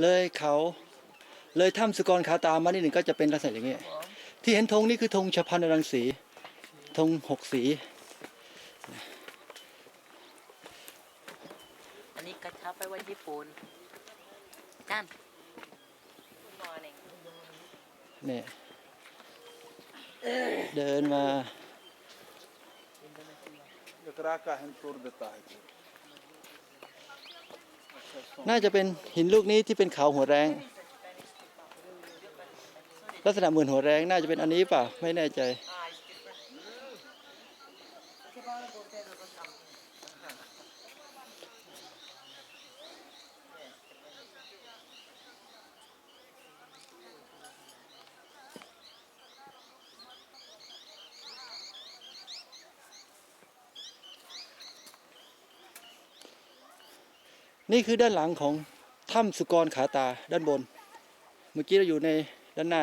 เลยเขาเลยถ้ำสุกรขาตามานิดหนึ่งก็จะเป็นลักษณะอย่างนี้ ที่เห็นธงนี่คือธงชพันรังสีธงหกสี อันนี้กระชับไปไว้ญี่ปุ่นกัน morning เนี่ยเดินมา इकरा का हिंद तोड़ देता है तो น่าจะเป็นหินลูกนี้ที่เป็นเขาหัวแรง ลักษณะเหมือนหัวแรงน่าจะเป็นอันนี้ป่ะไม่แน่ใจ นี่คือด้านหลังของถ้ำสุกรขาตาด้านบน เมื่อกี้เราอยู่ในด้านหน้า